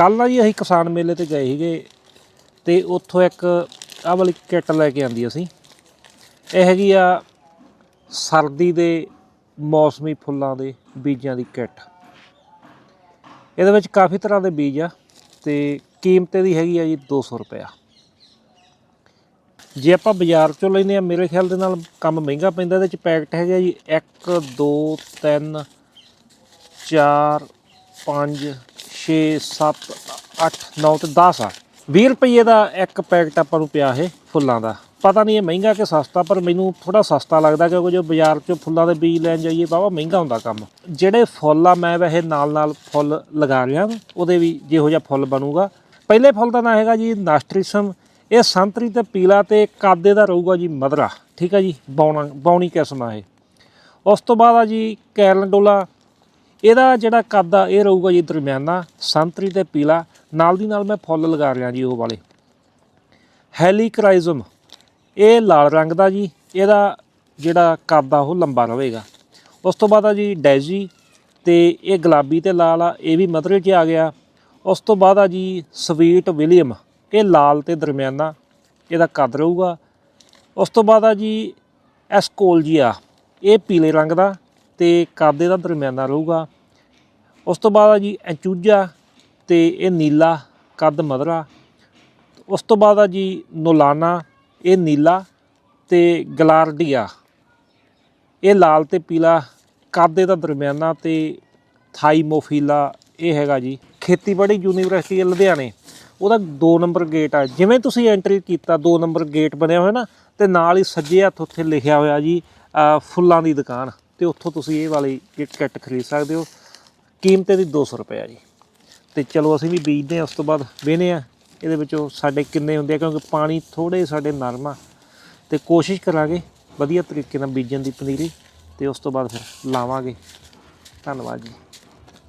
ਕੱਲ ਨਾ ਜੀ ਅਸੀਂ ਕਿਸਾਨ ਮੇਲੇ ਤੇ ਗਏ ਸੀਗੇ ਤੇ ਉੱਥੋਂ ਇੱਕ ਆਹ ਵਾਲੀ ਕਿੱਟ ਲੈ ਕੇ ਆਂਦੀ ਅਸੀਂ। ਇਹ ਹੈਗੀ ਆ ਸਰਦੀ ਦੇ ਮੌਸਮੀ ਫੁੱਲਾਂ ਦੇ ਬੀਜਾਂ ਦੀ ਕਿੱਟ। ਇਹਦੇ ਵਿੱਚ ਕਾਫੀ ਤਰ੍ਹਾਂ ਦੇ ਬੀਜ ਆ ਤੇ ਕੀਮਤ ਇਹਦੀ ਹੈਗੀ ਆ ਜੀ 200 ਰੁਪਇਆ। ਜੇ ਆਪਾਂ ਬਾਜ਼ਾਰ ਚੋਂ ਲੈਨੇ ਆ, ਮੇਰੇ ਖਿਆਲ ਦੇ ਨਾਲ ਕੰਮ ਮਹਿੰਗਾ ਪੈਂਦਾ, ਇਹਦੇ ਚ ਪੈਕਟ ਹੈਗਾ ਜੀ 1 2 3 4 5 6 7 8 9 ਤੇ 10 ਆ। 20 ਰੁਪਏ ਦਾ ਇੱਕ ਪੈਕਟ ਆਪਾਂ ਨੂੰ ਪਿਆ ਇਹ ਫੁੱਲਾਂ ਦਾ। ਪਤਾ ਨਹੀਂ ਇਹ ਮਹਿੰਗਾ ਕਿ ਸਸਤਾ ਪਰ ਮੈਨੂੰ ਥੋੜਾ ਸਸਤਾ ਲੱਗਦਾ ਕਿਉਂਕਿ ਜੋ ਬਾਜ਼ਾਰ 'ਚੋਂ ਫੁੱਲਾਂ ਦੇ ਬੀਜ ਲੈਣ ਜਾਈਏ ਬਾਵਾ ਮਹਿੰਗਾ ਹੁੰਦਾ ਕੰਮ। ਜਿਹੜੇ ਫੁੱਲ ਆ ਮੈਂ ਵੈਸੇ ਨਾਲ ਨਾਲ ਫੁੱਲ ਲਗਾ ਰਿਹਾ ਵਾਂ, ਉਹਦੇ ਵੀ ਜਿਹੋ ਜਿਹਾ ਫੁੱਲ ਬਣੂਗਾ। ਪਹਿਲੇ ਫੁੱਲ ਦਾ ਨਾਂ ਹੈਗਾ ਜੀ ਨਾਸਟ੍ਰਿਸਮ। ਇਹ ਸੰਤਰੀ ਤੇ ਪੀਲਾ ਤੇ ਕਾਦੇ ਦਾ ਰਹੂਗਾ ਜੀ ਮਧਰਾ। ਠੀਕ ਆ ਜੀ ਬੌਣਾ ਬੌਣੀ ਕਿਸਮ ਆ ਇਹ। ਉਸ ਤੋਂ ਬਾਅਦ ਆ ਜੀ ਕੈਰਲਡੋਲਾ ਇਹਦਾ ਜਿਹੜਾ ਕੱਦ ਆ, ਇਹ ਰਹੂਗਾ ਜੀ ਦਰਮਿਆਨਾ, ਸੰਤਰੀ ਤੇ ਪੀਲਾ। ਨਾਲ ਦੀ ਨਾਲ ਮੈਂ ਫੁੱਲ ਲਗਾ ਰਿਹਾ ਜੀ ਉਹ ਵਾਲੇ। ਹੈਲੀਕਰਾਈਜ਼ਮ, ਇਹ ਲਾਲ ਰੰਗ ਦਾ ਜੀ, ਇਹਦਾ ਜਿਹੜਾ ਕੱਦ ਆ, ਉਹ ਲੰਬਾ ਰਹੇਗਾ। ਉਸ ਤੋਂ ਬਾਅਦ ਆ ਜੀ ਡੈਜ਼ੀ ਤੇ ਇਹ ਗੁਲਾਬੀ ਤੇ ਲਾਲ ਆ, ਇਹ ਵੀ ਮਧਰੇ 'ਚ ਆ ਗਿਆ। ਉਸ ਤੋਂ ਬਾਅਦ ਆ ਜੀ ਸਵੀਟ ਵਿਲੀਅਮ, ਇਹ ਲਾਲ ਤੇ ਦਰਮਿਆਨਾ, ਇਹਦਾ ਕੱਦ ਰਹੂਗਾ। ਉਸ ਤੋਂ ਬਾਅਦ ਆ ਜੀ ਐਸਕੋਲਜੀਆ, ਇਹ ਪੀਲੇ ਰੰਗ ਦਾ ਤੇ ਕੱਦ ਇਹਦਾ ਦਰਮਿਆਨਾ ਰਹੂਗਾ। ਉਸ ਤੋਂ ਬਾਅਦ ਆ ਜੀ ਐਚੂਜਾ ਤੇ ਇਹ ਨੀਲਾ ਕੱਦ ਮਧਰਾ ਉਸ ਤੋਂ ਬਾਅਦ ਆ ਜੀ ਨੋਲਾਨਾ, ਇਹ ਨੀਲਾ ਤੇ ਗਲਾਰਡੀਆ। ਇਹ ਲਾਲ ਤੇ ਪੀਲਾ ਕੱਦ ਦਾ ਦਰਮਿਆਨਾ ਤੇ ਥਾਈਮੋਫੀਲਾ ਇਹ ਹੈਗਾ ਜੀ। ਖੇਤੀਬਾੜੀ ਯੂਨੀਵਰਸਿਟੀ ਲੁਧਿਆਣੇ। ਉਹਦਾ 2 ਨੰਬਰ ਗੇਟ ਆ। ਜਿਵੇਂ ਤੁਸੀਂ ਐਂਟਰੀ ਕੀਤਾ 2 ਨੰਬਰ ਗੇਟ ਬਣਿਆ ਹੋਇਆ ਨਾ, ਤੇ ਨਾਲ ਹੀ ਸੱਜੇ ਹੱਥ ਉੱਥੇ ਲਿਖਿਆ ਹੋਇਆ ਜੀ ਫੁੱਲਾਂ ਦੀ ਦੁਕਾਨ। ਤੇ ਉੱਥੋਂ ਤੁਸੀਂ ਇਹ ਵਾਲੀ ਕਿੱਟ ਕਿੱਟ ਖਰੀਦ ਸਕਦੇ ਹੋ। ਕੀਮਤ ਇਹਦੀ 200 ਰੁਪਏ ਆ ਜੀ। ਤੇ ਚਲੋ ਅਸੀਂ ਵੀ ਬੀਜਦੇ ਹਾਂ, ਉਸ ਤੋਂ ਬਾਅਦ ਵੇਹਨੇ ਆ ਇਹਦੇ ਵਿੱਚੋਂ ਸਾਡੇ ਕਿੰਨੇ ਹੁੰਦੇ ਆ, ਕਿਉਂਕਿ ਪਾਣੀ ਥੋੜੇ ਸਾਡੇ ਨਰਮ ਆ। ਤੇ ਕੋਸ਼ਿਸ਼ ਕਰਾਂਗੇ ਵਧੀਆ ਤਰੀਕੇ ਨਾਲ ਬੀਜਣ ਦੀ ਪਨੀਰੀ, ਤੇ ਉਸ ਤੋਂ ਬਾਅਦ ਫਿਰ ਲਾਵਾਂਗੇ। ਧੰਨਵਾਦ ਜੀ।